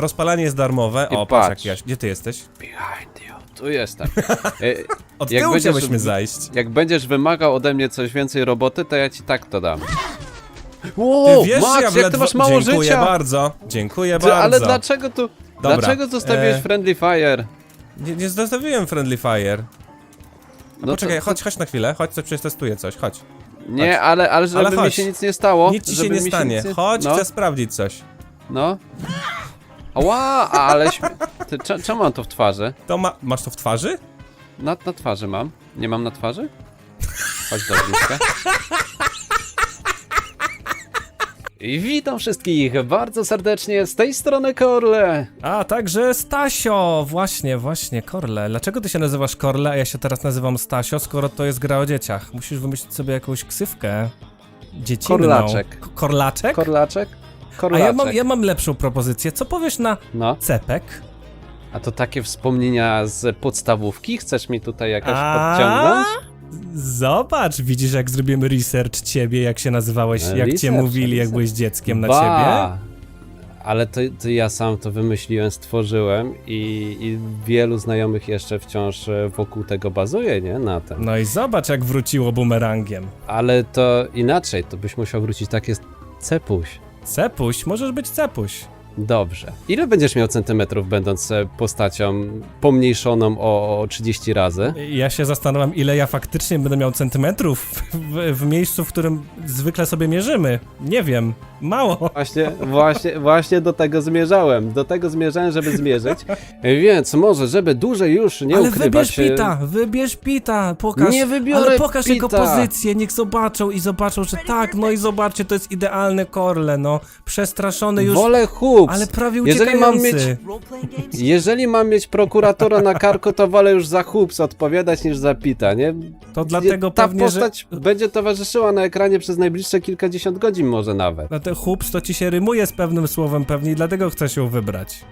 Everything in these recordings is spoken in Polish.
rozpalanie jest darmowe. I O, patrz patrz. jak ja, gdzie ty jesteś? Behind you. Tu jestem. E, Od Jak tyłu będziesz- zajść. Jak będziesz wymagał ode mnie coś więcej roboty, to ja ci tak to dam. Ty Wow, wiesz, Max, że ja jak ty ledwo... masz mało Dziękuję życia! bardzo, dziękuję Ty, bardzo. ale dlaczego tu... Dobra, Dlaczego zostawiłeś e, Friendly Fire? Nie, nie zostawiłem Friendly Fire. A No poczekaj, to- chodź, chodź na chwilę, chodź, coś przetestuję coś, chodź. Nie, ale, ale żeby mi chodź. się nic nie stało. Nic ci się żeby nie mi stanie, nic chodź, no, chcę sprawdzić coś. No. Ała, ale... śm- Ty, cze- czemu mam to w twarzy? To ma... masz to w twarzy? Na, na twarzy mam. Nie mam na twarzy? Chodź do. I witam wszystkich bardzo serdecznie z tej strony Korle. A, także Stasio, właśnie, właśnie, Korle. Dlaczego ty się nazywasz Korle, a ja się teraz nazywam Stasio, skoro to jest gra o dzieciach? Musisz wymyślić sobie jakąś ksywkę dziecinną. Korlaczek. K- Korlaczek? Korlaczek? A Korlaczek. ja mam, ja mam lepszą propozycję. Co powiesz na No, cepek? a to takie wspomnienia z podstawówki? Chcesz mi tutaj jakoś A? podciągnąć? Zobacz, widzisz jak zrobimy research ciebie, jak się nazywałeś, E, jak cię research, mówili, jak research. byłeś dzieckiem na Ba! ciebie. Ale to, to ja sam to wymyśliłem, stworzyłem i, i wielu znajomych jeszcze wciąż e, wokół tego bazuje, nie? Na tym. No i zobacz jak wróciło bumerangiem. Ale to inaczej, to byś musiał wrócić tak jest cepuś. Cepuś, możesz być cepuś. Dobrze. Ile będziesz miał centymetrów, będąc e, postacią pomniejszoną o, o 30 razy? Ja się zastanawiam, ile ja faktycznie będę miał centymetrów w, w miejscu, w którym zwykle sobie mierzymy. Nie wiem, mało. Właśnie, właśnie, właśnie do tego zmierzałem. Do tego zmierzałem, żeby zmierzyć. Więc może, żeby dłużej już nie Ale ukrywać... wybierz e, Pita, wybierz Pita, pokaż. Nie wybiorę Ale pokaż jego Pita. pozycję, niech zobaczą i zobaczą, że tak, no i zobaczcie, to jest idealny Korle, no. Przestraszony już, Wolę ale prawie Jeżeli mam mieć- Jeżeli mam mieć prokuratora na karku, to wolę już za hoops odpowiadać niż za pita, nie? To dlatego Ta pewnie, że... postać będzie towarzyszyła na ekranie przez najbliższe kilkadziesiąt godzin może nawet. No ten chups to ci się rymuje z pewnym słowem pewnie i dlatego chcesz ją wybrać.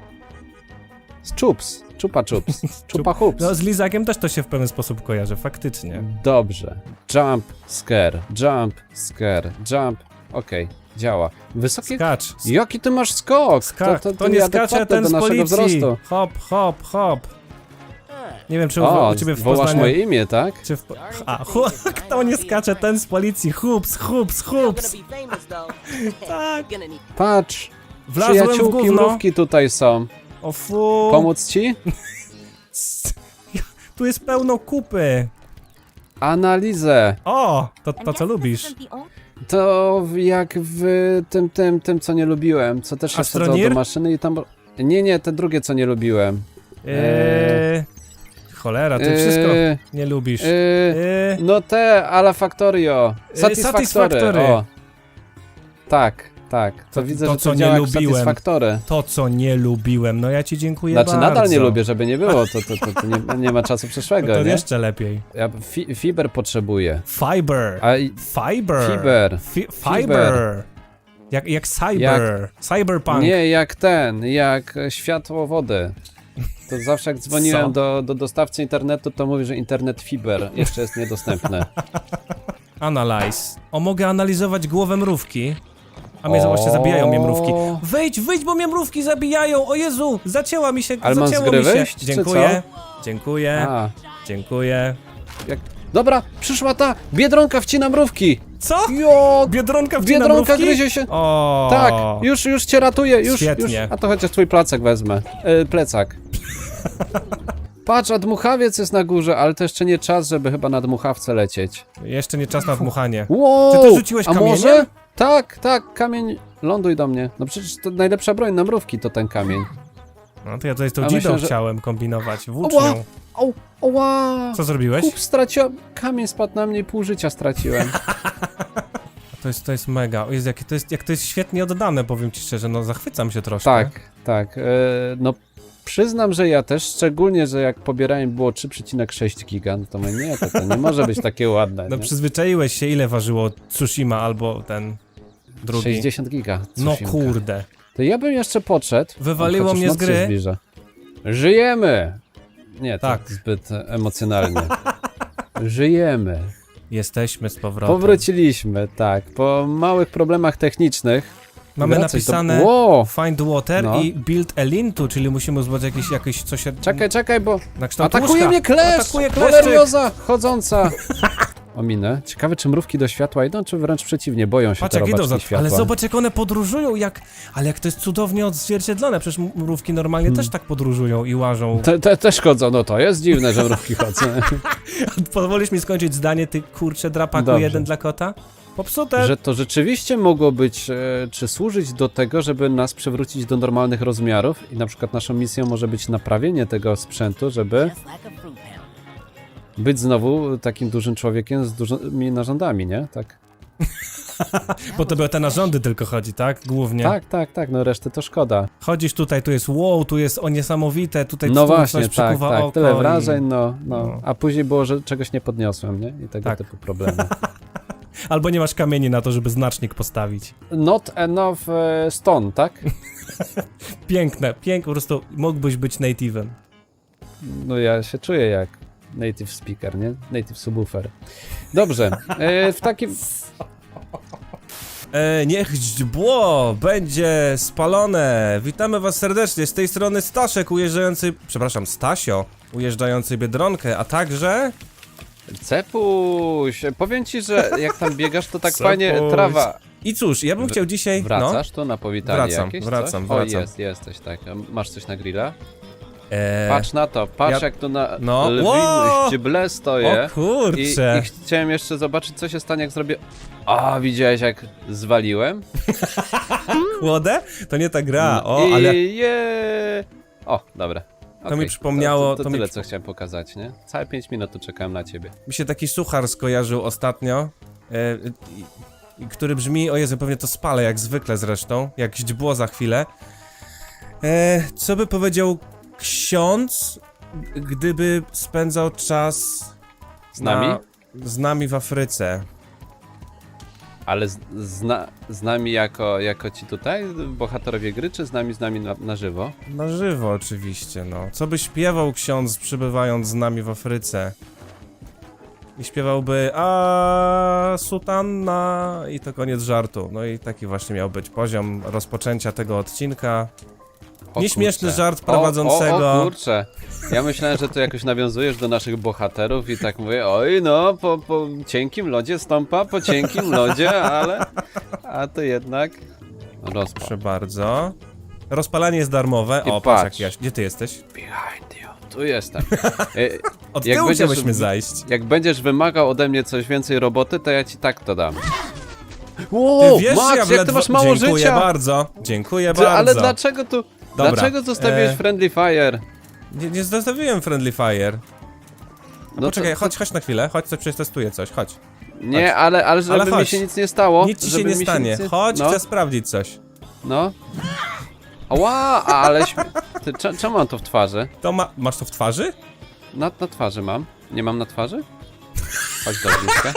Z chups. Chupa chups. Chupa hoops. No z Lizakiem też to się w pewien sposób kojarzy, faktycznie. Dobrze. Jump, scare, jump, scare, jump. Okej, działa. Wysoki... Skacz. Jaki ty masz skok? Skacz. To, nie skacze nieadekwatne ten do z naszego policji. wzrostu. Hop, hop, hop. Nie wiem, czy u, O, u ciebie w wołasz Poznaniu... moje imię, tak? Czy w... A, hu... kto nie skacze, ten z policji. Hups, hups, hups. Tak. Patrz, Wlazłem w przyjaciółki gówno. mrówki tutaj są. O fu. Pomóc ci? Tu jest pełno kupy. Analizę. O, to, to co lubisz. To jak w tym, tym, tym, co nie lubiłem, co też się wsadzało do maszyny i tam... Nie, nie, te drugie, co nie lubiłem. Eee... Cholera, ty wszystko Eee, nie lubisz. eee, Eee... no te, ala Factorio. Yy, Satisfactory. Satisfactory. O. Tak, tak. To, To- widzę, to, że co nie jak lubiłem. To, co nie lubiłem, no ja ci dziękuję Znaczy bardzo. nadal nie lubię, żeby nie było, to, to, to, to nie, nie ma czasu No przyszłego, to nie? jeszcze lepiej. Ja fi, fiber potrzebuję. Fiber. A Fiber. Fiber. Fi fiber. Jak, jak cyber. Cyberpunk. Nie, jak ten, jak światło wody. To zawsze jak dzwoniłem Co? do, do dostawcy internetu, to mówi, że internet fiber jeszcze jest niedostępny. Analyze. O, mogę analizować głowę mrówki. A mnie zobaczcie, zabijają mnie mrówki. Wyjdź, wyjdź, bo mnie mrówki zabijają! O Jezu! Zacięła mi się, Ale mam zacięło mi się. czy Dziękuję. Dziękuję. A, Dziękuję. jak... Dobra, przyszła ta biedronka wcina mrówki. Co? Jo, Biedronka wcina biedronka mrówki? gryzie się. O. Tak, już, już cię ratuję, już, już. Świetnie. A to chociaż twój placek wezmę. E, plecak. Patrz, a dmuchawiec jest na górze, ale to jeszcze nie czas, żeby chyba na dmuchawce lecieć. Jeszcze nie czas na dmuchanie. Wow! Czy ty rzuciłeś A kamieniem? może? Tak, tak, kamień. Ląduj do mnie. No przecież to najlepsza broń na mrówki to ten kamień. No to ja tutaj z tą A dzidą myślę, że- chciałem kombinować. Oła! Włócznią. O, oła! Co zrobiłeś? Kup straciłem. Kamień spadł na mnie i pół życia straciłem. To jest, to jest mega. O Jezu, jak to jest, jak to jest świetnie oddane, powiem ci szczerze, no zachwycam się troszkę. tak, tak. E, no przyznam, że ja też, szczególnie, że jak pobierałem było 3,6 giga, no to mówię, nie, to, to nie może być takie ładne. No nie? przyzwyczaiłeś się, ile ważyło Tsushima albo ten drugi. 60 giga. No kurde. To ja bym jeszcze podszedł. Wywaliło mnie z gry. Zbliża. Żyjemy! Nie, tak. Tak. zbyt emocjonalnie. Żyjemy. Jesteśmy z powrotem. Powróciliśmy, tak. Po małych problemach technicznych Mamy Wracaj, to- napisane Wow! find water No. i build a lintu, czyli musimy zbudować jakieś, jakieś coś Czekaj, czekaj, bo na atakuje łóżka. mnie kleszcz! Atakuje kleszczyk! Chodząca! Ominę. Ciekawe, czy mrówki do światła idą, czy wręcz przeciwnie, boją się Patrz te jak idą za... światła. Ale zobacz jak one podróżują, jak... Ale jak to jest cudownie odzwierciedlone, przecież mrówki normalnie Hmm. też tak podróżują i łażą. Te, te też chodzą, no to jest dziwne, że mrówki chodzą. Pozwolisz mi skończyć zdanie, ty kurcze drapaku Dobrze. jeden dla kota? Popsute! że to rzeczywiście mogło być, e, czy służyć do tego, żeby nas przywrócić do normalnych rozmiarów i na przykład naszą misją może być naprawienie tego sprzętu, żeby być znowu takim dużym człowiekiem z dużymi narządami, nie? Tak. Bo to by o te narządy tylko chodzi, tak? Głównie. Tak, tak, tak, no reszty to szkoda. Chodzisz tutaj, tu jest wow, tu jest o niesamowite, tutaj No właśnie, coś tak, tak, oko tyle i- wrażeń, no, no, no. a później było, że czegoś nie podniosłem, nie? I tego Tak. typu problemy. Albo nie masz kamieni na to, żeby znacznik postawić. Not enough e, stone, tak? Piękne, piękne, po prostu mógłbyś być native'em. No ja się czuję jak native speaker, nie? Native subwoofer. Dobrze, e, w takim... E, niech źdźbło będzie spalone. Witamy was serdecznie. Z tej strony Staszek ujeżdżający, przepraszam, Stasio ujeżdżający Biedronkę, a także... Cepuś, powiem ci, że jak tam biegasz, to tak Cepuś. fajnie trawa. I cóż, ja bym chciał dzisiaj... Wracasz tu na powitanie Wracam, jakieś? wracam, coś? wracam. O, jest, jesteś, tak. Masz coś na grilla? No, e, Patrz na to, patrz ja- jak tu na No. lwin Wow! źdźble o stoję. I, kurcze. I chciałem jeszcze zobaczyć, co się stanie, jak zrobię... A, widziałeś, jak zwaliłem? Kłodę? To nie ta gra, o, I ale... je... O, dobra. mi Okej, przypomniało- To, to, to to mi tyle, co chciałem pokazać, nie? Całe 5 minut tu czekałem na ciebie. Mi się taki suchar skojarzył ostatnio, e, i- i- który brzmi, o Jezu, pewnie to spalę, jak zwykle zresztą, jak źdźbło za chwilę. E, co by powiedział ksiądz, gdyby spędzał czas Z nami? Na, z nami w Afryce? Ale z, z nami jako, jako ci tutaj, bohaterowie gry, czy z nami, z nami na, na żywo? Na żywo oczywiście, no. Co by śpiewał ksiądz przybywając z nami w Afryce? I śpiewałby a sutanna i to koniec żartu. No i taki właśnie miał być poziom rozpoczęcia tego odcinka. O Nieśmieszny kurczę. żart O, prowadzącego. O, o kurczę. Ja myślałem, że tu jakoś nawiązujesz do naszych bohaterów i tak mówię, oj no, po, po cienkim lodzie stąpa, po cienkim lodzie, ale... A to jednak... Rozpał. Proszę bardzo. Rozpalanie jest darmowe. I O, patrz patrz. jak ja... Gdzie ty jesteś? Behind you. Tu jestem. E, Od Jak tyłu będziesz- zajść. Jak będziesz wymagał ode mnie coś więcej roboty, to ja ci tak to dam. Ty Wow, wiesz, Max, ja jak ty masz mało Dziękuję życia! bardzo. Dziękuję Ty, bardzo. ale dlaczego tu... Dobra, Dlaczego zostawiłeś e, Friendly Fire? Nie, nie zostawiłem Friendly Fire. No Poczekaj, to- chodź, chodź na chwilę, chodź, coś przetestuję coś, chodź. Nie, ale, ale żeby Ale mi chodź. się nic nie stało. Nic ci się nie stanie. nic nie- Chodź, no, chcę sprawdzić coś. no. Ła, ale... Ty, cze- czemu mam to w twarzy? To ma... Masz to w twarzy? Na, na twarzy mam. Nie mam na twarzy? Chodź do bliska.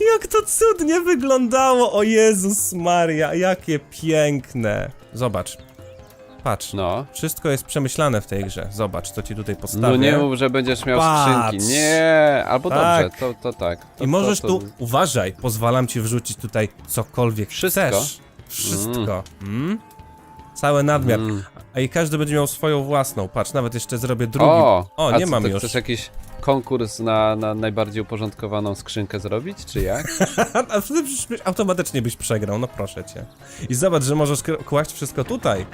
Jak to cudnie wyglądało, o Jezus Maria, jakie piękne. Zobacz. Patrz, No. wszystko jest przemyślane w tej grze. Zobacz, co ci tutaj postawię. No nie mów, że będziesz miał Patrz. skrzynki. Nie, albo Tak. dobrze, to, to tak. To, I możesz to, to... tu, uważaj, pozwalam ci wrzucić tutaj cokolwiek Wszystko? chcesz. Wszystko. Mm. Cały nadmiar. Mm. A i każdy będzie miał swoją własną. Patrz, nawet jeszcze zrobię drugi. O, o a nie co, mam ty już. Chcesz jakiś konkurs na, na najbardziej uporządkowaną skrzynkę zrobić, czy jak? A wtedy przecież automatycznie byś przegrał, no proszę cię. I zobacz, że możesz kłaść wszystko tutaj.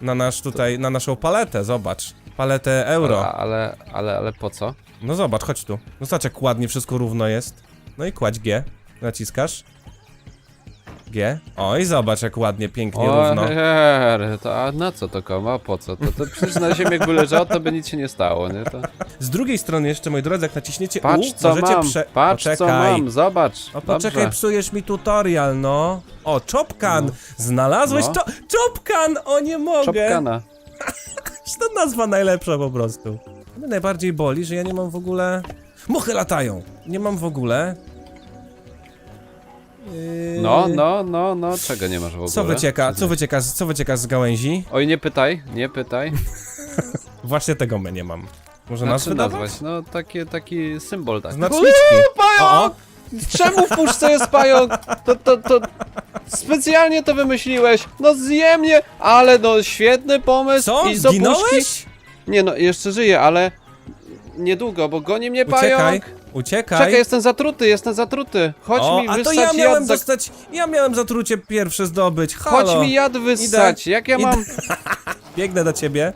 Na nasz tutaj, na naszą paletę, zobacz. Paletę euro. Ale, ale, ale, ale po co? No zobacz, chodź tu. No zobacz jak ładnie wszystko równo jest. No i kładź G. Naciskasz. G. O i zobacz jak ładnie, pięknie, O, równo. her, to a na co to komu? A po co? To, to przecież na ziemi jakby leżało, to by nic się nie stało, nie? To... Z drugiej strony jeszcze, moi drodzy, jak naciśniecie Patrz U, co możecie mam, prze... patrz co Poczekaj. mam, zobacz. O, poczekaj, Dobrze. psujesz mi tutorial, no. O, Chopkan! Znalazłeś No. to? Chopkan! O, nie mogę! Czopkana. To nazwa najlepsza po prostu. Mnie najbardziej boli, że ja nie mam w ogóle... Muchy latają! Nie mam w ogóle... Yy... No, no, no, no, czego nie masz w ogóle? Co wycieka, co wycieka, z- co wycieka z gałęzi? Oj, nie pytaj, nie pytaj. Właśnie tego my nie mam. Może Na nas czym wydawać? nazwać? No, takie, taki symbol taki. Znaczniki. O, o, Czemu w puszce jest pająk? To, to, to... Specjalnie to wymyśliłeś. No zje mnie, ale no świetny pomysł. Co? Do puszki. Zginąłeś? Nie no, jeszcze żyję, ale niedługo, bo goni mnie Uciekaj, pająk. uciekaj. Czekaj, jestem zatruty, jestem zatruty. Chodź o, mi a to ja miałem jad za... dostać, ja miałem zatrucie pierwsze zdobyć, halo. Chodź mi jad wyssać, jak ja Idę. mam... Biegnę do ciebie.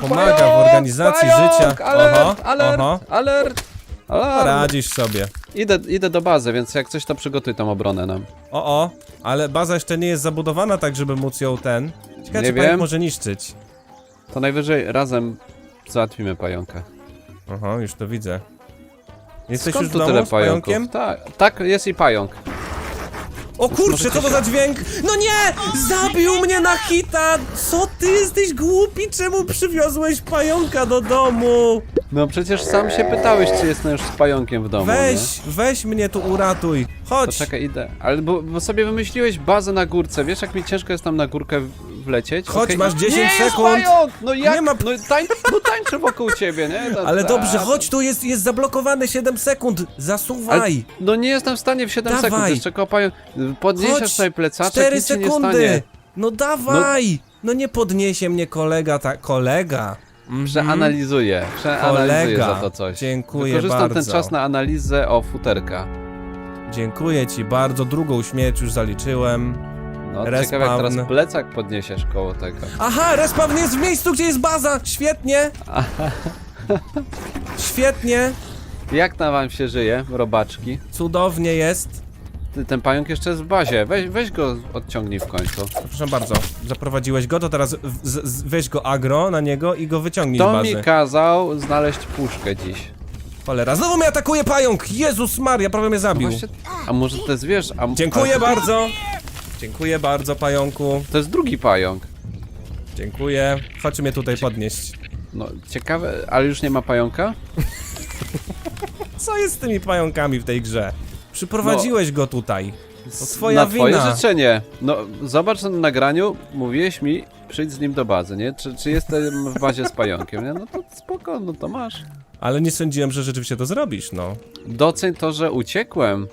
Pomaga w organizacji pająk, życia. Alert, Oho, alert, oho. alert, alert. Radzisz sobie. Idę, idę do bazy, więc jak coś to przygotuj tą obronę nam. O, o, ale baza jeszcze nie jest zabudowana tak, żeby móc ją ten... Ciekawe, Nie czy pająk wiem. może niszczyć. To najwyżej razem załatwimy pająka. Oho, już to widzę. Jesteś Skąd już w tu domu tyle z pająkiem? pająków? Tak, tak, jest i pająk. O kurczę, co to za dźwięk? No nie! Zabił mnie na hita! Co ty jesteś głupi? Czemu przywiozłeś pająka do domu? No przecież sam się pytałeś, czy jestem już z pająkiem w domu, nie? Weź, weź mnie tu uratuj. To Chodź. czekaj, idę. Ale bo, bo sobie wymyśliłeś bazę na górce, wiesz jak mi ciężko jest tam na górkę wlecieć? Chodź, Okej. masz 10 nie, jest sekund. pająk! No jak? Nie ma- No, tań... no tańczę wokół ciebie, nie? Ale a- dobrze, chodź, tu jest, jest zablokowane 7 sekund. Ale, Zasuwaj. no nie jestem w stanie w 7 Dawaj. sekund, jeszcze koło pająk. Podniesiesz Chodź, sobie plecaczek, 4 nic nie sekundy. stanie. No dawaj. No nie podniesie mnie kolega, ta kolega. Mhm. Przeanalizuję, przeanalizuję Kolega. za to coś. Dziękuję Wykorzystam bardzo. ten czas na analizę o futerka. Dziękuję ci bardzo, drugą śmierć już zaliczyłem. No, ciekawe jak teraz plecak podniesiesz koło tego. Aha, respawn jest w miejscu, gdzie jest baza! Świetnie! Świetnie! Jak na wam się żyje, robaczki? Cudownie jest. Ty, ten pająk jeszcze jest w bazie, weź, weź go odciągnij w końcu. Proszę bardzo, zaprowadziłeś go, to teraz w, z, z, weź go agro na niego i go wyciągnij z To bazy. mi kazał znaleźć puszkę dziś. Cholera, znowu mnie atakuje pająk! Jezus Maria, prawie mnie zabił. Właśnie, a może to jest, wiesz, a, Dziękuję a, bardzo! Dziękuję bardzo, pająku. To jest drugi pająk. Dziękuję. Chodź mnie tutaj podnieść. No, ciekawe, ale już nie ma pająka? Co jest z tymi pająkami w tej grze? Przyprowadziłeś go tutaj. To twoja na twoje wina. życzenie. No, zobacz na nagraniu, mówiłeś mi, przyjdź z nim do bazy, nie? Czy, czy jestem w bazie z pająkiem, nie? No to spoko, no to masz. Ale nie sądziłem, że rzeczywiście to zrobisz, no. Doceń to, że uciekłem.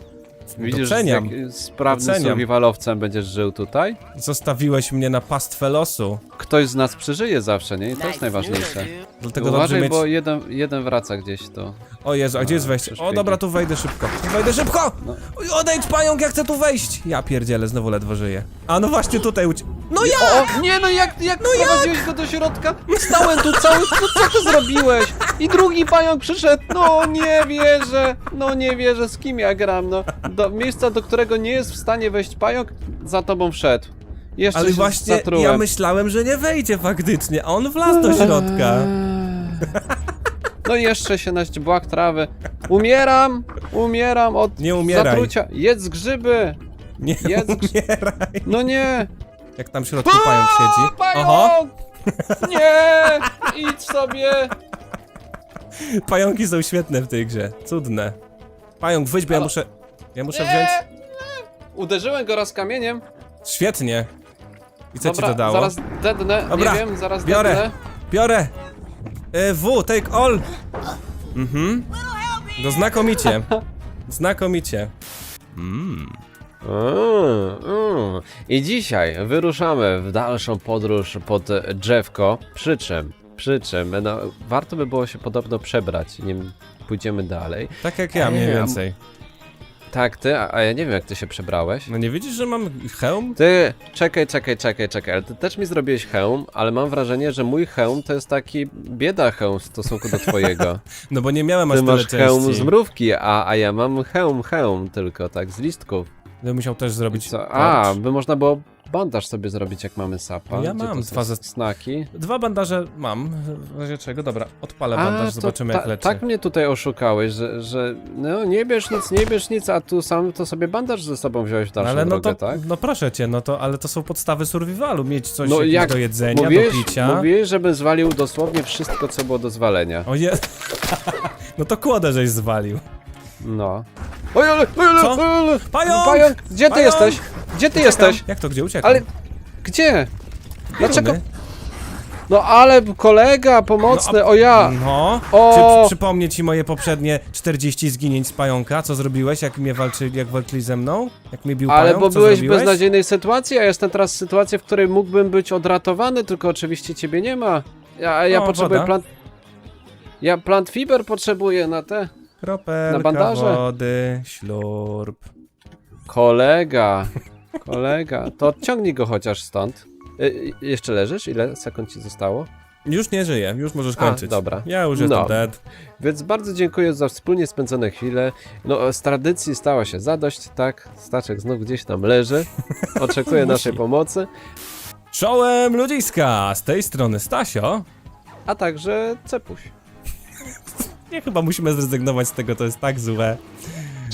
Widzisz, Doceniam. z jak sprawnym Doceniam. survivalowcem będziesz żył tutaj? Zostawiłeś mnie na pastwę losu. Ktoś z nas przeżyje zawsze, nie? I to jest najważniejsze. Dlatego dobrze Uważaj, mieć... bo jeden, jeden wraca gdzieś to. O Jezu, a gdzie jest wejście? O dobra, tu wejdę szybko. Wejdę szybko! No. Oj, Odejdź pająk, ja chcę tu wejść! Ja pierdzielę, znowu ledwo żyję. A no właśnie tutaj uci... No ja! O, nie no jak, jak no prowadziłeś go do środka? Stałem tu cały, no co ty zrobiłeś? I drugi pająk przyszedł, no nie wierzę, no nie wierzę, z kim ja gram, no. Do miejsca, do którego nie jest w stanie wejść pająk, za tobą wszedł. Jeszcze Ale się właśnie zatrułem. ja myślałem, że nie wejdzie faktycznie, a on wlazł do środka. No i jeszcze się naścibłak trawy. Umieram, umieram od Nie umieraj. zatrucia. Jedz grzyby, Nie Jedz- umieraj. no nie. Jak tam w środku pająk siedzi. Pająk! Nie! Idź sobie! Pająki są świetne w tej grze. Cudne. Pająk, wyjdź, bo ja Halo. muszę... Ja muszę Nie! wziąć... Uderzyłem go raz kamieniem. Świetnie. I co Dobra, ci to dało? zaraz dednę, Dobra, nie wiem, zaraz biorę. dednę. Biorę! E, w, take all! Mhm. No znakomicie. Znakomicie. Mm. I dzisiaj wyruszamy w dalszą podróż pod drzewko. Przy czym, przy czym, no, warto by było się podobno przebrać, nim pójdziemy dalej. Tak jak ja, mniej Ej, a- więcej. Tak, ty, a, a ja nie wiem, jak ty się przebrałeś. No nie widzisz, że mam hełm? Ty, czekaj, czekaj, czekaj, czekaj, ale ty też mi zrobiłeś hełm, ale mam wrażenie, że mój hełm to jest taki bieda hełm w stosunku do twojego. No bo nie miałem aż Ty tyle masz hełm z części. mrówki, a, a ja mam hełm, hełm tylko, tak, z listków. Bym musiał też zrobić Co? A, by można było bandaż sobie zrobić, jak mamy sapa. Ja mam dwa ze- snaki. Dwa bandaże mam, w razie czego. Dobra, odpalę bandaż, to zobaczymy ta- jak leczy. Tak mnie tutaj oszukałeś, że, że no nie bierz nic, nie bierz nic, a tu sam to sobie bandaż ze sobą wziąłeś w dalszą ale no drogę, to, tak? no proszę cię, no to, ale to są podstawy survivalu, mieć coś No jak do jedzenia, Mówiłeś, do picia. mówiłeś, żebym zwalił dosłownie wszystko, co było do zwalenia. O je... no to kłodę żeś zwalił. No. Oj, ale, oj, ale, Co? Pająk! Pająk! Gdzie ty Pająk! jesteś? Gdzie ty jesteś? Jak to, gdzie uciekam? Ale... Gdzie? Dlaczego? Bieruny. No ale kolega pomocny, No, a- o ja! No, O! czy przy, przypomnieć ci moje poprzednie 40 zginięć z pająka? Co zrobiłeś, jak mnie walczyli, jak walczyli ze mną? Jak mnie bił Ale pająk? bo co byłeś w zrobiłeś? beznadziejnej sytuacji, a jestem teraz w sytuacji, w której mógłbym być odratowany, tylko oczywiście ciebie nie ma. Ja, ja O, potrzebuję woda. plant... Ja plant fiber potrzebuję na te... Kropelka na bandaże. wody, ślurp. Kolega, kolega, to odciągnij go chociaż stąd. Y, y, jeszcze leżysz? Ile sekund ci zostało? Już nie żyję, już możesz A, kończyć. dobra. Ja już jestem No. dead. Więc bardzo dziękuję za wspólnie spędzone chwile. No, z tradycji stała się zadość, tak? Staczek znów gdzieś tam leży. Oczekuje naszej pomocy. Czołem ludziska! Z tej strony Stasio. A także cepuś. Nie, chyba musimy zrezygnować z tego, to jest tak złe.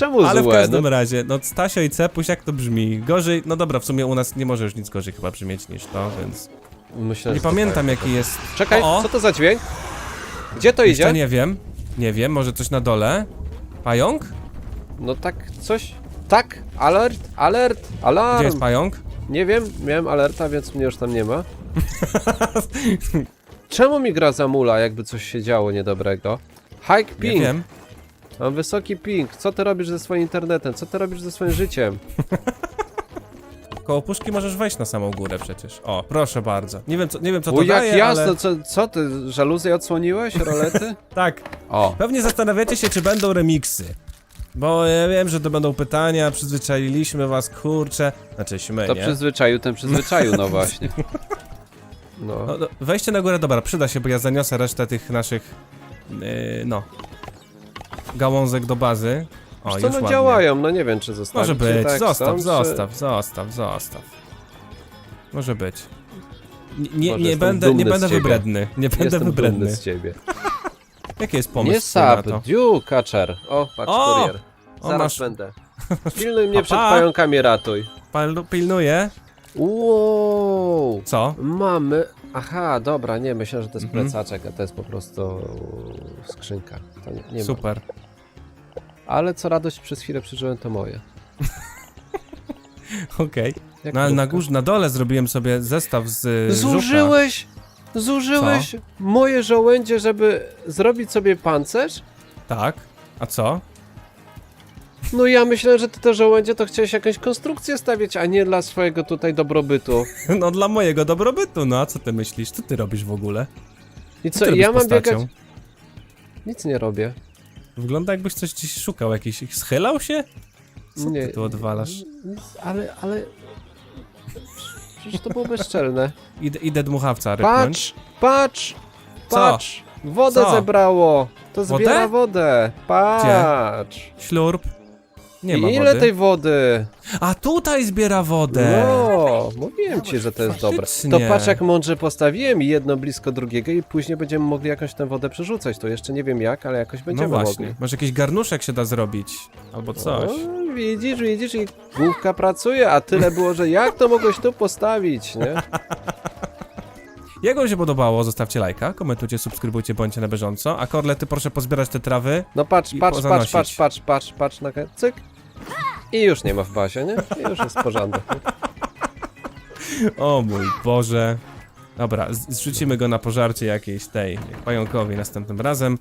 Czemu Ale w złe? każdym No, razie, no Stasio i Cepuś, jak to brzmi? Gorzej, no dobra, w sumie u nas nie może już nic gorzej chyba brzmieć niż to, więc... myślę, Nie że to pamiętam tak. jaki jest... Czekaj, O, o, co to za dźwięk? Gdzie to Jeszcze idzie? nie wiem. Nie wiem, może coś na dole? Pająk? No tak, coś. Tak, alert, alert, alarm. Gdzie jest pająk? Nie wiem, miałem alerta, więc mnie już tam nie ma. Czemu mi gra zamula, jakby coś się działo niedobrego? Hike Nie ping, wiem. Mam wysoki ping. Co ty robisz ze swoim internetem? Co ty robisz ze swoim życiem? Koło puszki możesz wejść na samą górę przecież. O, proszę bardzo. Nie wiem co, nie wiem, co to O, jak daje, jasno, ale... co, co ty, żaluzję odsłoniłeś, rolety? Tak. O, Pewnie zastanawiacie się, czy będą remiksy. Bo ja wiem, że to będą pytania, przyzwyczailiśmy was, kurczę. Znaczy, my, to nie? przyzwyczaił, ten przyzwyczaił, no właśnie. No. No, no, wejście na górę, dobra, przyda się, bo ja zaniosę resztę tych naszych, yy, no, gałązek do bazy. O, Co już no ładnie. działają, no nie wiem czy zostawić. Może być, tak zostaw, są, czy- zostaw, zostaw, zostaw. Może być. Nie, nie, Boże, nie będę, nie będę wybredny. Nie będę Jestem wybredny. z ciebie. Jaki jest pomysł Nie sap, kaczer. O, patrz, O! kurier. O, Zaraz masz- będę. Pilnuj mnie Pa, przed pa. pająkami, ratuj. Pilnuję. Wow, Co? mamy... Aha, dobra, nie, myślę, że to jest Mhm. plecaczek, a to jest po prostu skrzynka. To nie, nie ma. Super. Ale co radość przez chwilę przeżyłem, to moje. Okej. Jak No ale na górze, na dole zrobiłem sobie zestaw z y, żuka. Zużyłeś, zużyłeś moje żołędzie, żeby zrobić sobie pancerz? Tak. A co? No ja myślę, że ty te żołędzie to chciałeś jakąś konstrukcję stawiać, a nie dla swojego tutaj dobrobytu. No dla mojego dobrobytu, no a co ty myślisz? Co ty robisz w ogóle? I Co co, ty ja mam postacią? biegać? Nic nie robię. Wygląda jakbyś coś gdzieś szukał, jakiś... Schylał się? Co nie, ty tu odwalasz? Ale, ale... Przecież to było bezczelne. Idę, idę dmuchawca ryknąć. Patrz, patrz, Co? patrz. Wodę Co? zebrało. To Wodę? zbiera wodę. Patrz. Ślurp. Nie ma I ile wody. tej wody? A tutaj zbiera wodę! No, mówiłem ci, że to jest dobre. Faktycznie. To patrz jak mądrze postawiłem i jedno blisko drugiego i później będziemy mogli jakąś tę wodę przerzucać. To jeszcze nie wiem jak, ale jakoś No będziemy właśnie. mogli. Może jakiś garnuszek się da zrobić. Albo coś. O, widzisz, widzisz i główka pracuje, a tyle było, że jak to mogłeś tu postawić, nie? Jak wam się podobało, zostawcie lajka, komentujcie, subskrybujcie, bądźcie na bieżąco. A Korle, ty proszę pozbierać te trawy. No patrz, I patrz, patrz, pozanosić. patrz, patrz, patrz, patrz na cyk. I już nie ma w bazie, nie? I już jest porządek. O mój Boże. Dobra, z- zrzucimy go na pożarcie jakiejś tej pająkowi następnym razem.